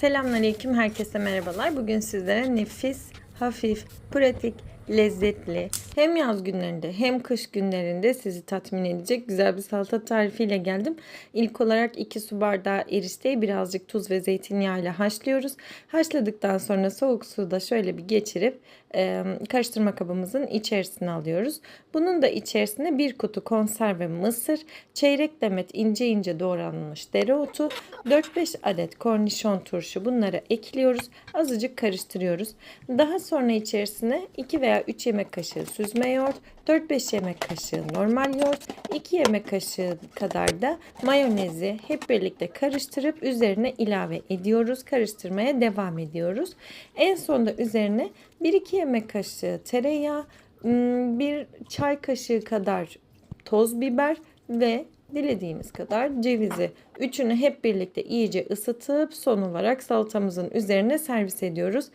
Selamünaleyküm, herkese merhabalar. Bugün sizlere nefis, hafif, pratik, lezzetli hem yaz günlerinde hem kış günlerinde sizi tatmin edecek güzel bir salata tarifiyle geldim. İlk olarak 2 su bardağı erişteyi birazcık tuz ve zeytinyağı ile haşlıyoruz. Haşladıktan sonra soğuk suda şöyle bir geçirip e, karıştırma kabımızın içerisine alıyoruz. Bunun da içerisine bir kutu konserve mısır, çeyrek demet ince ince doğranmış dereotu, 4-5 adet kornişon turşu bunları ekliyoruz. Azıcık karıştırıyoruz. Daha sonra içerisine 2 veya 3 yemek kaşığı süzme yoğurt, 4-5 yemek kaşığı normal yoğurt, 2 yemek kaşığı kadar da mayonezi hep birlikte karıştırıp üzerine ilave ediyoruz. Karıştırmaya devam ediyoruz. En sonda üzerine 1-2 yemek kaşığı tereyağı, ım, bir çay kaşığı kadar toz biber ve dilediğiniz kadar cevizi. Üçünü hep birlikte iyice ısıtıp son olarak salatamızın üzerine servis ediyoruz.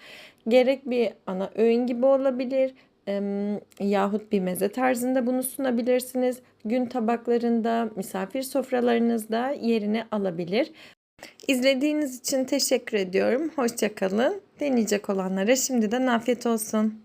Gerek bir ana öğün gibi olabilir em, yahut bir meze tarzında bunu sunabilirsiniz. Gün tabaklarında, misafir sofralarınızda yerini alabilir. İzlediğiniz için teşekkür ediyorum. Hoşçakalın. Deneyecek olanlara şimdiden afiyet olsun.